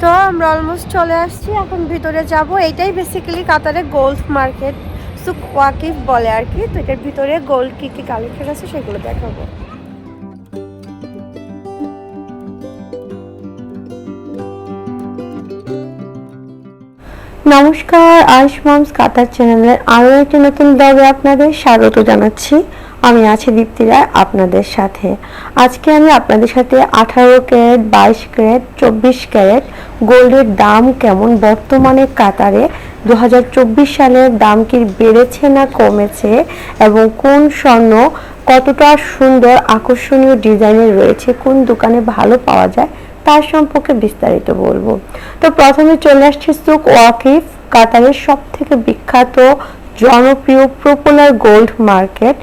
তো আমরা অলমোস্ট চলে আসছি, এখন ভিতরে যাব। এটাই বেসিক্যালি কাতারে গোল্ড মার্কেট সুক ওয়াকিফ বলে আর কি। তো এটার ভিতরে গোল্ড কী কী কালেকশন আছে সেগুলো দেখাবো। নমস্কার আয়ুষ মামস কাতার চ্যানেলের আরও একটি নতুন ব্লগে আপনাদের স্বাগত জানাচ্ছি। আমি আছি দীপ্তি রায় আপনাদের সাথে। আজকে আমি আপনাদের সাথে আঠারো ক্যারেট, বাইশ ক্যারেট, চব্বিশ ক্যারেট গোল্ডের দাম কেমন? বর্তমানে কাতারে দু হাজার চব্বিশ সালের দাম কি বেড়েছে না কমেছে? এবং কোন স্বর্ণ কতটা সুন্দর, আকর্ষণীয় ডিজাইনের রয়েছে? কোন দোকানে ভালো পাওয়া যায়? তার সম্পর্কে বিস্তারিত বলব। তো প্রথমে চলে আসছি সুক ওয়াকিফ, কাতারের সব থেকে বিখ্যাত জনপ্রিয় পপুলার গোল্ড মার্কেট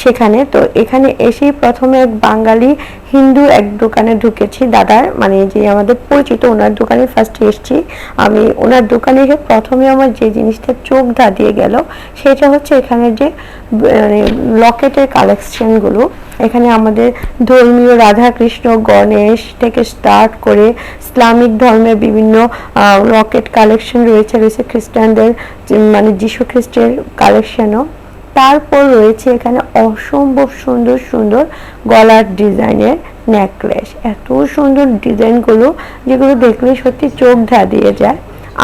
সেখানে। তো এখানে এসেই প্রথমে এক বাঙালি হিন্দু এক দোকানে ঢুকেছি, দাদার মানে যে আমাদের পরিচিত ওনার দোকানে ফার্স্ট এসছি। আমি ওনার দোকানে এসে প্রথমে আমার যে জিনিসটা চোখ ধাঁধিয়ে গেল, সেটা হচ্ছে এখানে যে মানে লকেটের কালেকশনগুলো এখানে আমাদের ধর্মীয় রাধা কৃষ্ণ গণেশ থেকে স্টার্ট করে ইসলামিক ধর্মের বিভিন্ন লকেট কালেকশন রয়েছে রয়েছে খ্রিস্টানদের মানে যীশু খ্রিস্টের কালেকশনও তারপর রয়েছে এখানে অসম্ভব সুন্দর সুন্দর গলার ডিজাইনের নেকলেস এত সুন্দর ডিজাইনগুলো যেগুলো দেখলে সত্যি চোখ ধাঁধিয়ে যায়।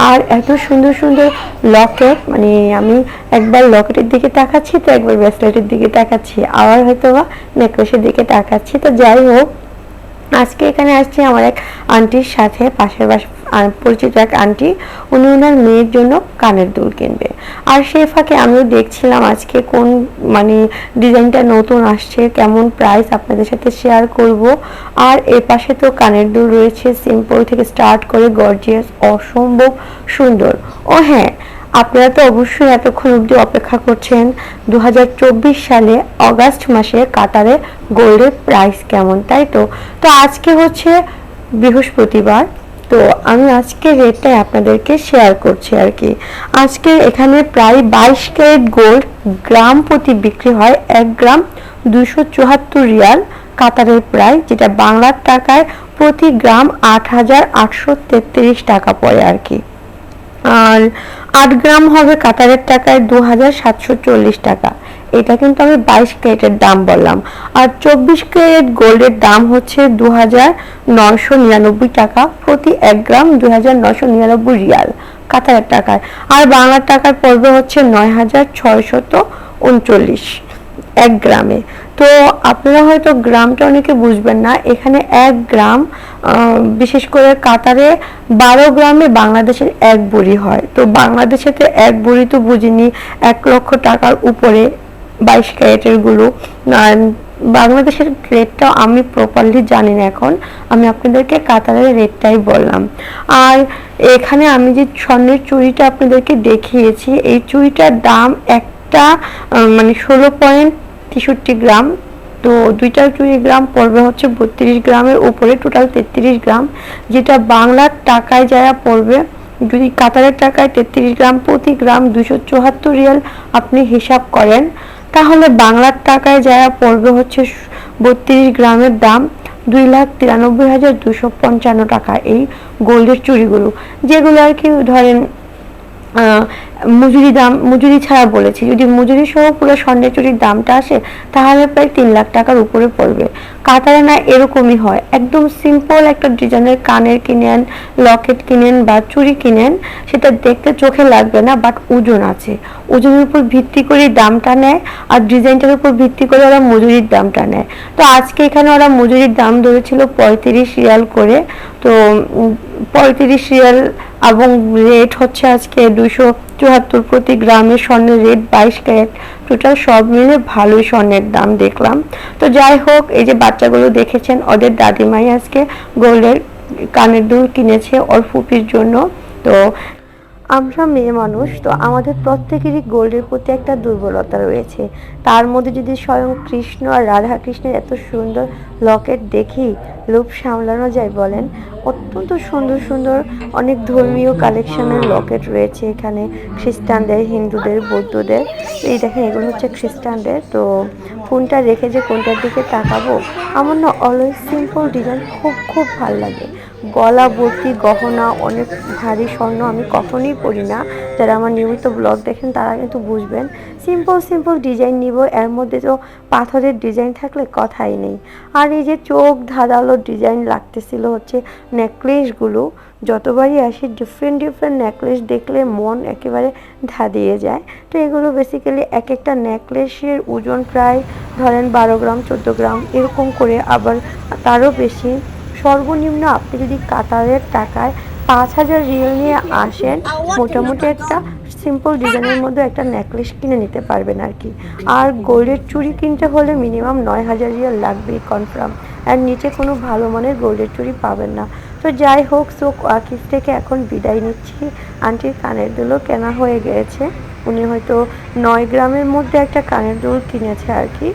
আর এত সুন্দর সুন্দর লকেট মানে আমি একবার লকেটের দিকে তাকাচ্ছি, তো একবার ব্রেসলেটের দিকে তাকাচ্ছি। আবার হয়তো বা নেকলেসের দিকে তাকাচ্ছি। তো যাই হোক আজকে এখানে আসছি আমার এক আন্টির সাথে, পাশের পরিচিত এক আন্টি উনি ওনার মেয়ের জন্য কানের দুল কিনবে। আর সেই ফাঁকে আমিও দেখছিলাম আজকে কোন মানে ডিজাইনটা নতুন আসছে, কেমন প্রাইস আপনাদের সাথে শেয়ার করব। আর এ পাশে তো কানের দুল রয়েছে সিম্পল থেকে স্টার্ট করে গর্জিয়াস অসম্ভব সুন্দর। ও হ্যাঁ আপনারা তো অবশ্যই এতক্ষণ অবধি অপেক্ষা করছেন দু সালে অগাস্ট মাসে কাতারে গোল্ডের প্রাইস কেমন, তাই তো? তো আজকে হচ্ছে বৃহস্পতিবার, তো আমি আজকে রেটটাই আপনাদেরকে শেয়ার করছি আর কি। আজকে এখানে প্রায় বাইশ ক্যারেট গোল্ড গ্রাম প্রতি বিক্রি হয় এক গ্রাম দুশো রিয়াল কাতারের প্রায় যেটা বাংলার টাকায় প্রতি গ্রাম আট হাজার আটশো তেত্রিশ টাকা পড়ে আর কি। আর আট গ্রাম হবে কাতারের টাকায় দু হাজার সাতশো চল্লিশ টাকা। এটা কিন্তু আমি বাইশ ক্যারেটের দাম বললাম। আর চব্বিশ ক্যারেট গোল্ডের দাম হচ্ছে দু হাজার নশো নিরানব্বই টাকা প্রতি এক গ্রাম দু হাজার নশো নিরানব্বই রিয়াল কাতারের টাকায়। আর বাংলার টাকার পড়বে হচ্ছে নয় হাজার ছয়শত উনচল্লিশ। এক গ্রামে। তো আপনারা হয়তো গ্রামটা অনেকে বুঝবেন না। এখানে এক গ্রাম বিশেষ করে কাতারে বারো গ্রামে বাংলাদেশের এক বুড়ি হয়। তো বাংলাদেশে তো এক বুড়ি তো বুঝিনি। এক লক্ষ টাকার উপরে বাইশ ক্যারেটেরগুলো বাংলাদেশের রেটটা আমি প্রপারলি জানি না এখন। আমি আপনাদেরকে কাতারের রেটটাই বললাম। আর এখানে আমি যে স্বর্ণের চুড়িটা আপনাদেরকে দেখিয়েছি, এই চুড়িটার দাম একটা মানে ষোলো পয়েন্ট তেষট্টি গ্রাম। তো দুইটা গ্রাম পড়বে হচ্ছে বত্রিশ গ্রামের উপরে টোটাল তেত্রিশ গ্রাম। যেটা বাংলার টাকায় যারা পড়বে, যদি কাতারের টাকায় তেত্রিশ গ্রাম, প্রতি গ্রাম দুশো চুয়াত্তর রিয়াল আপনি হিসাব করেন, তাহলে বাংলার টাকায় যারা পড়বে হচ্ছে বত্রিশ গ্রামের দাম দুই লাখ তিরানব্বই হাজার দুশো পঞ্চান্ন টাকা এই গোল্ডের চুড়িগুলো যেগুলো আর কি ধরেন মজুরি দাম, মজুরি ছাড়া বলেছি। যদি মজুরি সহ পুরো স্বর্ণের চুরির দামটা আসে, তাহলে প্রায় তিন লাখ টাকার উপরে পড়বে। কাতারে না এরকমই হয়। একদম সিম্পল একটা ডিজাইনের কানের কিনেন, লকেট কিনেন বা চুরি কিনেন, সেটা দেখতে চোখে লাগবে না বাট ওজন আছে। ওজনের উপর ভিত্তি করে দামটা নেয় আর ডিজাইনটার উপর ভিত্তি করে ওরা মজুরির দামটা নেয়। তো আজকে এখানে ওরা মজুরির দাম ধরেছিল পঁয়ত্রিশ রিয়াল করে। তো পঁয়ত্রিশ রিয়াল এবং রেট হচ্ছে আজকে দুশো চুয়াত্তর প্রতি গ্রামে স্বর্ণের রেট বাইশ ক্যারেট। টোটাল সব মিলে ভালোই স্বর্ণের দাম দেখলাম। তো যাই হোক, এই যে বাচ্চাগুলো দেখেছেন, ওদের দাদিমাই আজকে গোল্ডের কানের দুল কিনেছে ওর ফুপির জন্য। তো আমরা মেয়ে মানুষ, তো আমাদের প্রত্যেকেরই গোল্ডের প্রতি একটা দুর্বলতা রয়েছে। তার মধ্যে যদি স্বয়ং কৃষ্ণ আর রাধা কৃষ্ণের এত সুন্দর লকেট দেখি লোভ সামলানো যায় বলেন, অত্যন্ত সুন্দর সুন্দর অনেক ধর্মীয় কালেকশনের লকেট রয়েছে এখানে, খ্রিস্টানদের, হিন্দুদের, বৌদ্ধদের। এই দেখেন, এগুলো হচ্ছে খ্রিস্টানদের, তো কোনটা রেখে যে কোনটার দিকে তাকাবো, আমার না অলওয়েজ সিম্পল ডিজাইন খুব খুব ভালো লাগে। গলা ভর্তি গহনা, অনেক ভারী স্বর্ণ আমি কখনোই পরি না। যারা আমার নিয়মিত ব্লগ দেখেন তারা কিন্তু বুঝবেন। সিম্পল সিম্পল ডিজাইন নিব, এর মধ্যে তো পাথরের ডিজাইন থাকলে কথাই নেই। আর এই যে চোখ ধাঁধালো ডিজাইন লাগতেছিল হচ্ছে নেকলেসগুলো যতবারই আসি ডিফারেন্ট ডিফারেন্ট নেকলেস দেখলে মন একেবারে ধাঁধিয়ে যায়। তো এগুলো বেসিক্যালি এক একটা নেকলেসের ওজন প্রায় ধরেন বারো গ্রাম, চোদ্দ গ্রাম, এরকম করে আবার তারও বেশি সর্বনিম্ন আপনি যদি কাতারের টাকায় পাঁচ হাজার রিয়েল নিয়ে আসেন, মোটামুটি একটা সিম্পল ডিজাইনের মধ্যে একটা নেকলেস কিনে নিতে পারবেন আর কি। আর গোল্ডের চুড়ি কিনতে হলে মিনিমাম নয় হাজার রিয়াল লাগবেই কনফার্ম আর নিচে কোনো ভালো মানের গোল্ডের চুড়ি পাবেন না। তো যাই হোক সো আকিফ থেকে এখন বিদায় নিচ্ছি। আন্টির কানের দুলো কেনা হয়ে গিয়েছে উনি হয়তো নয় গ্রামের মধ্যে একটা কানের দুল কিনেছে আর কি।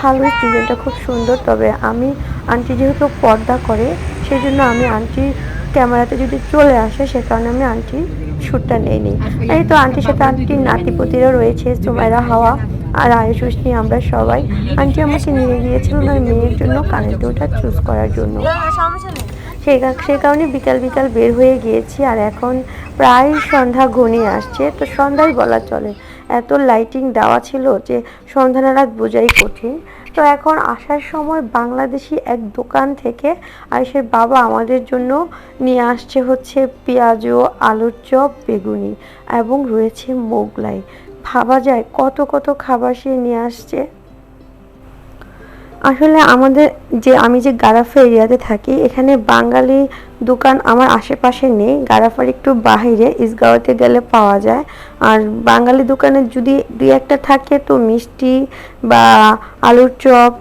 ভালোই ডিজাইনটা খুব সুন্দর, তবে আমি আন্টি যেহেতু পর্দা করে সেই জন্য আমি আন্টির ক্যামেরাতে যদি চলে আসে, সে কারণে আমি আন্টির শ্যুটটা নেই নি। এই তো আন্টির সাথে আন্টির নাতিপতিরা রয়েছে, সুমাইরা হাওয়া আর আয়ুষ নিয়ে আমরা সবাই। আন্টি আমাকে নিয়ে গিয়েছিল ওনার মেয়ের জন্য কানের দুলটা চুজ করার জন্য। সেই কারণে বিকাল বিকাল বের হয়ে গিয়েছি আর এখন প্রায় সন্ধ্যা ঘনিয়ে আসছে। তো সন্ধ্যায় বলা চলে, এত লাইটিং দেওয়া ছিল যে সন্ধ্যা নাগাদ বোঝাই কঠিন। তো এখন আসার সময় বাংলাদেশি এক দোকান থেকে আয়েশের বাবা আমাদের জন্য নিয়ে আসছে হচ্ছে পেঁয়াজু, আলুর চপ, বেগুনি এবং রয়েছে মোগলাই। ভাবা যায় কত কত খাবার সে নিয়ে আসছে। আসলে আমাদের যে, আমি যে গারাফা এরিয়াতে থাকি, এখানে বাঙালি দোকান আমার আশেপাশে নেই। গারাফার একটু বাহিরে, ইসগাঁওতে গেলে পাওয়া যায়। আর বাঙালি দোকানে যদি দুই একটা থাকে, তো মিষ্টি বা আলুর চপ,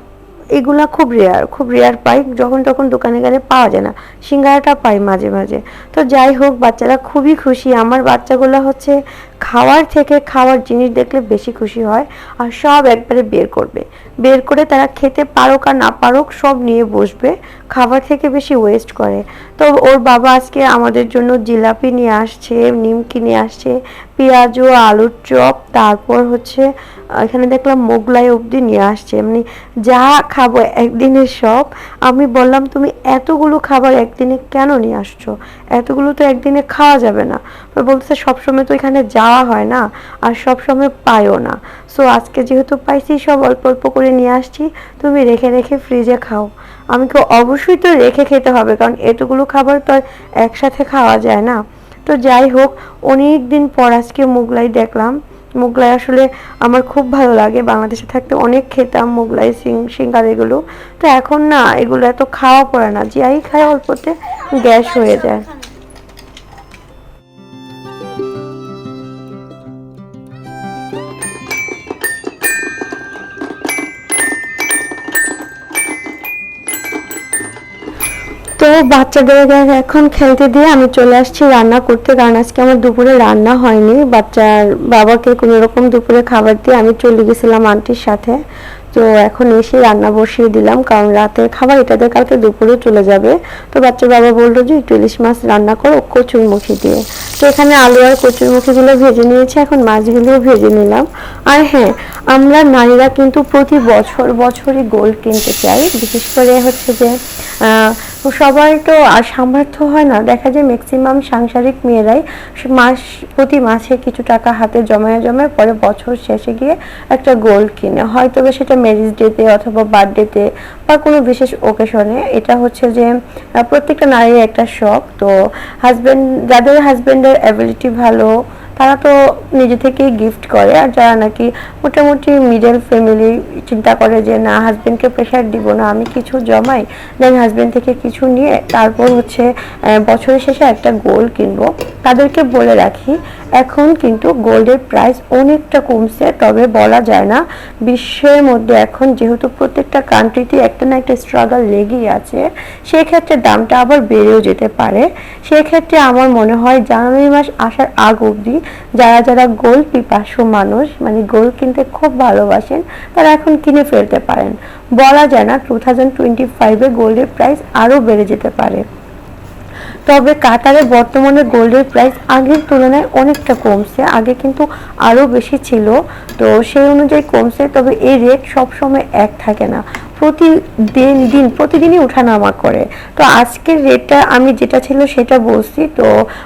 এগুলা খুব রেয়ার খুব রেয়ার পাই। যখন তখন দোকানে গেলে পাওয়া যায় না। সিঙ্গারাটা পাই মাঝে মাঝে। তো যাই হোক, বাচ্চারা খুবই খুশি। আমার বাচ্চাগুলো হচ্ছে খাওয়ার থেকে খাওয়ার জিনিস দেখলে বেশি খুশি হয় আর সব একবারে বের করবে। বের করে তারা খেতে পারুক আর না পারুক সব নিয়ে বসবে, খাবার থেকে বেশি ওয়েস্ট করে। তো ওর বাবা আজকে আমাদের জন্য জিলাপি নিয়ে আসছে, নিমকি নিয়ে আসছে, পেঁয়াজু, আলুর চপ, তারপর হচ্ছে এখানে দেখলাম মোগলাই অবধি নিয়ে আসছে। এমনি যা খাব একদিনের সব। আমি বললাম, তুমি এতগুলো খাবার একদিনে কেন নিয়ে আসছো? এতগুলো তো একদিনে খাওয়া যাবে না। বলতেছে, সবসময় তো এখানে যাওয়া হয় না, আর সবসময় পাইও না। সো আজকে যেহেতু পাইছি, সব অল্প অল্প করে নিয়ে আসছি, তুমি রেখে রেখে ফ্রিজে খাও। আমি তো অবশ্যই তো রেখে খেতে হবে, কারণ এতগুলো খাবার তো আর একসাথে খাওয়া যায় না। তো যাই হোক, অনেক দিন পর আজকে মোগলাই দেখলাম। মোগলাই আসলে আমার খুব ভালো লাগে, বাংলাদেশে থাকতে অনেক খেতাম, মোগলাই সিং সিঙ্গার এগুলো। তো এখন না, এগুলো এত খাওয়া পড়ে না, যাই খায় অল্পতে, গ্যাস হয়ে যায়। তো বাচ্চাদের এখন খেলতে দিয়ে আমি চলে আসছি রান্না করতে, কারণ আজকে আমার দুপুরে রান্না হয়নি। বাচ্চার বাবাকে কোনো রকম দুপুরে খাবার দিয়ে আমি চলে গেছিলাম আন্টির সাথে। তো এখন এসে রান্না বসিয়ে দিলাম, কারণ রাতে খাবার এটাদের কালকে দুপুরে চলে যাবে। তো বাচ্চার বাবা বলল যে ইলিশ মাছ রান্না করো কচুরমুখী দিয়ে। তো এখানে আলু আর কচুরমুখীগুলো ভেজে নিয়েছি, এখন মাছগুলোও ভেজে নিলাম। আর হ্যাঁ আমরা নারীরা কিন্তু প্রতি বছর বছরই গোল্ড কিনতে চাই। বিশেষ করে হচ্ছে যে সবার তো আর সামর্থ্য হয় না। দেখা যায় ম্যাক্সিমাম সাংসারিক মেয়েরাই মাস, প্রতি মাসে কিছু টাকা হাতে জমায় জমায় পরে বছর শেষে গিয়ে একটা গোল্ড কিনে। হয়তো বা সেটা ম্যারেজ ডেতে অথবা বার্থডেতে বা কোনো বিশেষ ওকেশনে এটা হচ্ছে যে প্রত্যেকটা নারীর একটা শখ। তো হাজব্যান্ড যাদের হাজব্যান্ডের অ্যাবিলিটি ভালো তারা তো নিজে থেকে গিফট করে আর যারা নাকি মোটামুটি মিডল ফ্যামিলি চিন্তা করে যে, না হাজবেন্ডকে প্রেশার দিব না, আমি কিছু জমাই দেন হাজবেন্ড থেকে কিছু নিয়ে তারপর হচ্ছে বছরের শেষে একটা গোল কিনবো। তাদেরকে বলে রাখি এখন কিন্তু গোল্ডের প্রাইস অনেকটা কমছে, তবে বলা যায় না। বিশ্বের মধ্যে এখন যেহেতু প্রত্যেকটা কান্ট্রিতে একটা না একটা স্ট্রাগল লেগেই আছে, সেক্ষেত্রে দামটা আবার বেড়েও যেতে পারে। সেক্ষেত্রে আমার মনে হয় জানুয়ারি মাস আসার আগ অবধি যারা যারা গোল্ড পিপাসু মানুষ মানে গোল্ড কিনতে খুব ভালোবাসেন, তারা এখন কিনে ফেলতে পারেন। বলা যায় না টু থাউজেন্ড টোয়েন্টি ফাইভে গোল্ডের প্রাইস আরও বেড়ে যেতে পারে। তবে কাতারে বর্তমানে গোল্ডের প্রাইস আগের তুলনায় অনেকটা কমছে, আগে কিন্তু আরও বেশি ছিল। তো সেই অনুযায়ী কমছে, তবে এই রেট সবসময় এক থাকে না। প্রতিদিন দিন প্রতিদিনই ওঠানামা করে। তো আজকের রেটটা আমি যেটা ছিল সেটা বলছি। তো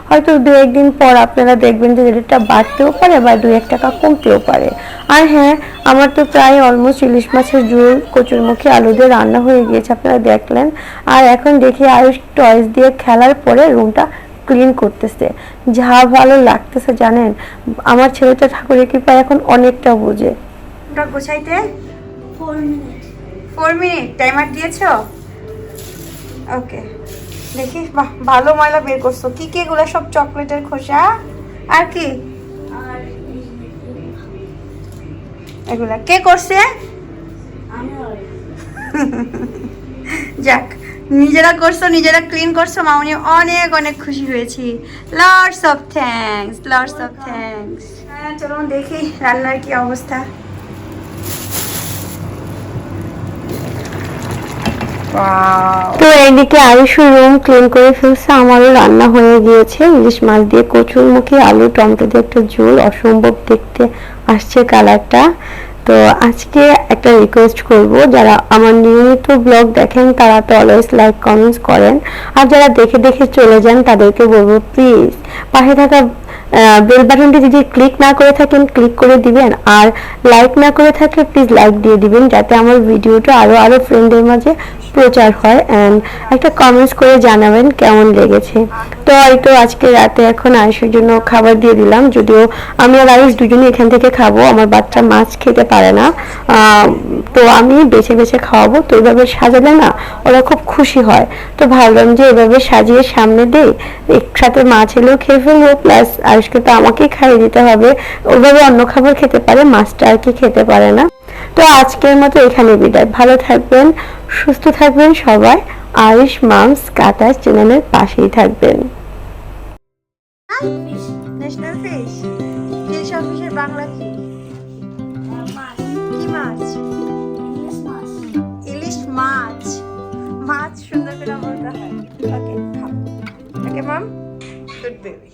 হয়তো দু একদিন পর আপনারা দেখবেন যে রেটটা বাড়তেও পারে বা দু এক টাকা কমতেও পারে। আর হ্যাঁ আমার তো প্রায় অলমোস্ট ইলিশ মাছের ঝোল কচুরমুখী আলু দিয়ে রান্না হয়ে গিয়েছে আপনারা দেখলেন। আর এখন দেখি আয়ুষ টয়েস দিয়ে খেলার পরে রুমটা ক্লিন করতেছে। যা ভালো লাগতেছে জানেন? আমার ছেলেটা ঠাকুরের কৃপায় এখন অনেকটা বোঝে। ওটা গোছাইতে? ফোর মিনিট টাইমার দিয়েছ? ওকে দেখি, বাহ, ভালো ময়লা বের করছ। কি কি এগুলো সব চকলেটের খোসা? আর কি? এগুলা। কে করছে? যাক, নিজেরা করছ, নিজেরা ক্লিন করছ, মামনি অনেক অনেক খুশি হয়েছি। Lots of thanks lots of thanks হ্যাঁ চলুন দেখি রান্নার কি অবস্থা। তো এইদিকে আয়ুষও রুম ক্লিন করে ফেলছে, আমারও রান্না হয়ে গিয়েছে। ইলিশ মাছ দিয়ে কচুর মুখে আলু, টমেটো দিয়ে একটা ঝোল, অসম্ভব দেখতে আসছে কালারটা। তো আজকে একটা রিকোয়েস্ট করব, যারা আমার নিয়মিত ব্লগ দেখেন, তারা তো অলওয়েজ লাইক কমেন্টস করেন। আর যারা দেখে দেখে চলে যান, তাদেরকে বলব প্লিজ পাশে থাকা বেল বাটনটি যদি ক্লিক না করে থাকেন ক্লিক করে দিবেন। আর লাইক না করে থাকলে প্লিজ লাইক দিয়ে দিবেন, যাতে আমার ভিডিওটা আরও আরও ফ্রেন্ডের মাঝে প্রচার হয়। অ্যান্ড একটা কমেন্টস করে জানাবেন কেমন লেগেছে। তো হয়তো আজকে রাতে এখন আয়ুষের জন্য খাবার দিয়ে দিলাম। যদিও আমি আর আয়ুষ দুজনে এখান থেকে খাব, আমার বাচ্চা মাছ খেতে পারে না। তো আমি বেছে বেছে খাওয়াবো, তো এভাবে সাজালে না ওরা খুব খুশি হয়। তো ভাবলাম যে এভাবে সাজিয়ে সামনে দেই, একসাথে মাছ এলেও খেয়ে ফেলব, প্লাস আয়ুষকে তো আমাকেই খাইয়ে দিতে হবে। ওইভাবে অন্য খাবার খেতে পারে, মাছটা আর কি খেতে পারে না। তো আজকের মতো এখানে বিদায়। ভালো থাকবেন, সুস্থ থাকবেন সবাই। আয়ুষ মামস কাতার চ্যানেলের পাশেই থাকবেন। ন্যাশনাল ফিশ যেসব ফিশের বাংলা কি? কি মাছ? ইলিশ মাছ। মাছ সুন্দর করে বলতে হয়। ওকে ওকে মাম? Good baby